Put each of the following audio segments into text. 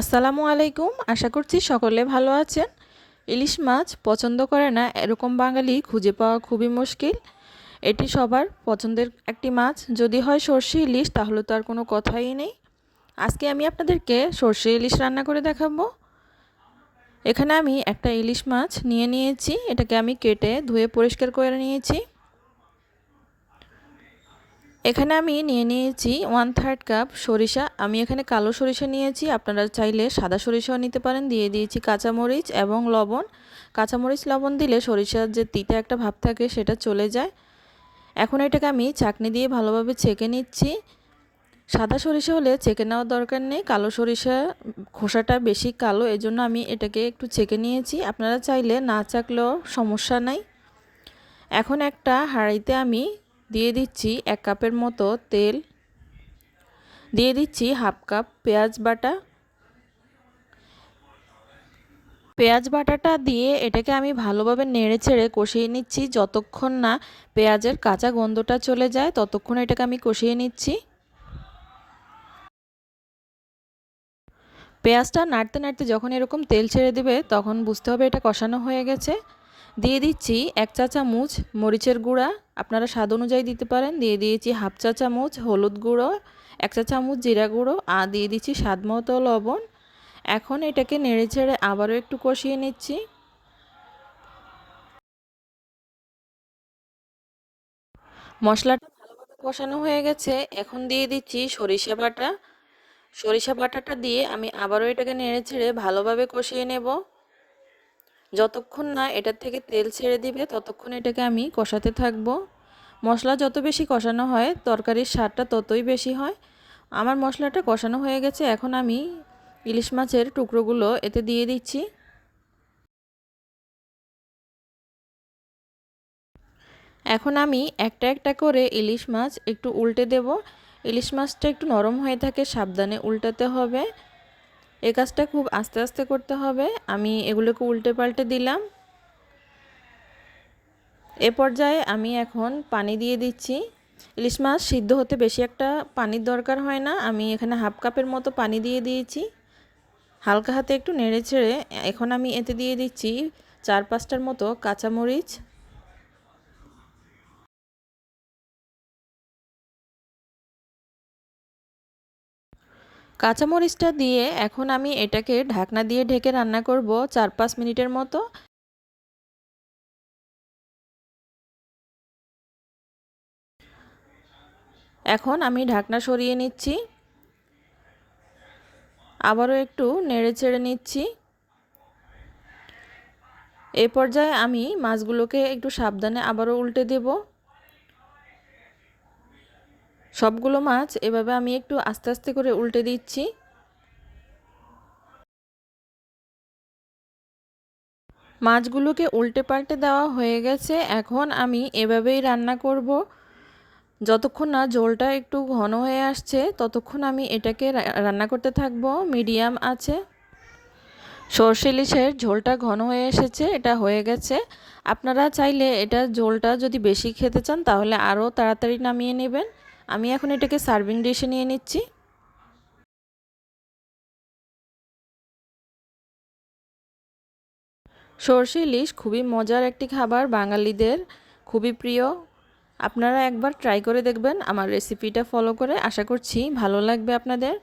আসসালামু আলাইকুম। আশা করছি সকলে ভালো আছেন। ইলিশ মাছ পছন্দ করে না, এরকম বাঙালি খুঁজে পাওয়া খুবই মুশকিল। এটি সবার পছন্দের একটি মাছ। যদি হয় সর্ষে ইলিশ, তাহলে তো আর কোনো কথাই নেই। আজকে আমি আপনাদেরকে সর্ষে ইলিশ রান্না করে দেখাবো। এখানে আমি একটা ইলিশ মাছ নিয়ে নিয়েছি। এটাকে আমি কেটে ধুয়ে পরিষ্কার করে নিয়েছি। এখানে আমি নিয়ে নিয়েছি ওয়ান থার্ড কাপ সরিষা। আমি এখানে কালো সরিষা নিয়েছি। আপনারা চাইলে সাদা সরিষাও নিতে পারেন। দিয়ে দিয়েছি কাঁচামরিচ এবং লবণ। কাঁচামরিচ, লবণ দিলে সরিষার যে তিতে একটা ভাব থাকে সেটা চলে যায়। এখন এটাকে আমি চাকনি দিয়ে ভালোভাবে ছেঁকে নিচ্ছি। সাদা সরিষা হলে ছেঁকে নেওয়ার দরকার নেই। কালো সরিষা খোসাটা বেশি কালো, এজন্য আমি এটাকে একটু ছেঁকে নিয়েছি। আপনারা চাইলে না চাকলেও সমস্যা নাই। এখন একটা হাঁড়িতে আমি দিয়ে দিচ্ছি এক কাপের মতো তেল। দিয়ে দিচ্ছি হাফ কাপ পেঁয়াজ বাটা। পেঁয়াজ বাটাটা দিয়ে এটাকে আমি ভালোভাবে নেড়ে ছেড়ে কষিয়ে নিচ্ছি। যতক্ষণ না পেঁয়াজের কাঁচা গন্ধটা চলে যায়, ততক্ষণ এটাকে আমি কষিয়ে নিচ্ছি। পেঁয়াজটা নাড়তে নাড়তে যখন এরকম তেল ছেড়ে দেবে, তখন বুঝতে হবে এটা কষানো হয়ে গেছে। দিয়ে দিচ্ছি এক চা চামচ মরিচের গুঁড়া। আপনারা স্বাদ অনুযায়ী দিতে পারেন। দিয়ে দিয়েছি হাফ চা চামচ হলুদ গুঁড়ো, এক চা চামচ জিরা গুঁড়ো আর দিয়ে দিচ্ছি স্বাদ মতো লবণ। এখন এটাকে নেড়ে ছেড়ে আবারও একটু কষিয়ে নিচ্ছি। মশলাটা ভালোভাবে কষানো হয়ে গেছে। এখন দিয়ে দিচ্ছি সরিষা বাটা। সরিষা বাটাটা দিয়ে আমি আবারও এটাকে নেড়ে ছেড়ে ভালোভাবে কষিয়ে নেব। যতক্ষণ না এটার থেকে তেল ছেড়ে দিবে, ততক্ষণ এটাকে আমি কষাতে থাকব। মশলা যত বেশি কষানো হয়, তরকারির স্বাদটা ততই বেশি হয়। আমার মশলাটা কষানো হয়ে গেছে, এখন আমি ইলিশ মাছের টুকরোগুলো এতে দিয়ে দিচ্ছি। এখন আমি একটা একটা করে ইলিশ মাছ একটু উল্টে দেব। ইলিশ মাছটা একটু নরম হয়ে থাকে, সাবধানে উল্টাতে হবে। এ কাজটা খুব আস্তে আস্তে করতে হবে। আমি এগুলোকে উল্টে পাল্টে দিলাম। এ পর্যায়ে আমি এখন পানি দিয়ে দিচ্ছি। ইলিশ মাছ সিদ্ধ হতে বেশি একটা পানির দরকার হয় না। আমি এখানে হাফ কাপের মতো পানি দিয়ে দিয়েছি। হালকা হাতে একটু নেড়ে ছেড়ে এখন আমি এতে দিয়ে দিচ্ছি চার পাঁচটার মতো কাঁচামরিচ। কাঁচামরিচটা দিয়ে এখন আমি এটাকে ঢাকনা দিয়ে ঢেকে রান্না করব চার পাঁচ মিনিটের মতো। এখন আমি ঢাকনা সরিয়ে নিচ্ছি। আবারও একটু নেড়ে ছেড়ে নিচ্ছি। এই পর্যায়ে আমি মাছগুলোকে একটু সাবধানে আবারও উল্টে দেবো। সবগুলো মাছ এভাবে আমি একটু আস্তে আস্তে করে উল্টে দিচ্ছি। মাছগুলোকে উল্টে পাল্টে দেওয়া হয়ে গেছে। এখন আমি এভাবেই রান্না করব। যতক্ষণ না ঝোলটা একটু ঘন হয়ে আসছে, ততক্ষণ আমি এটাকে রান্না করতে থাকব। মিডিয়াম আছে। সর্ষে ইলিশের ঝোলটা ঘন হয়ে এসেছে, এটা হয়ে গেছে। আপনারা চাইলে এটা ঝোলটা যদি বেশি খেতে চান, তাহলে আরও তাড়াতাড়ি নামিয়ে নেবেন। আমি এখন এটাকে সার্ভিং ডিশে নিয়ে নিচ্ছি। সর্ষে ইলিশ খুবই মজার একটি খাবার, বাঙালিদের খুবই প্রিয়। আপনারা একবার ট্রাই করে দেখবেন, আমার রেসিপিটা ফলো করে। আশা করছি ভালো লাগবে আপনাদের।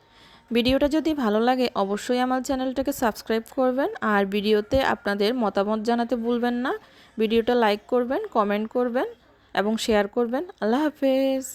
ভিডিওটা যদি ভালো লাগে, অবশ্যই আমার চ্যানেলটাকে সাবস্ক্রাইব করবেন। আর ভিডিওতে আপনাদের মতামত জানাতে ভুলবেন না। ভিডিওটা লাইক করবেন কমেন্ট করবেন এবং শেয়ার করবেন। আল্লাহ হাফেজ।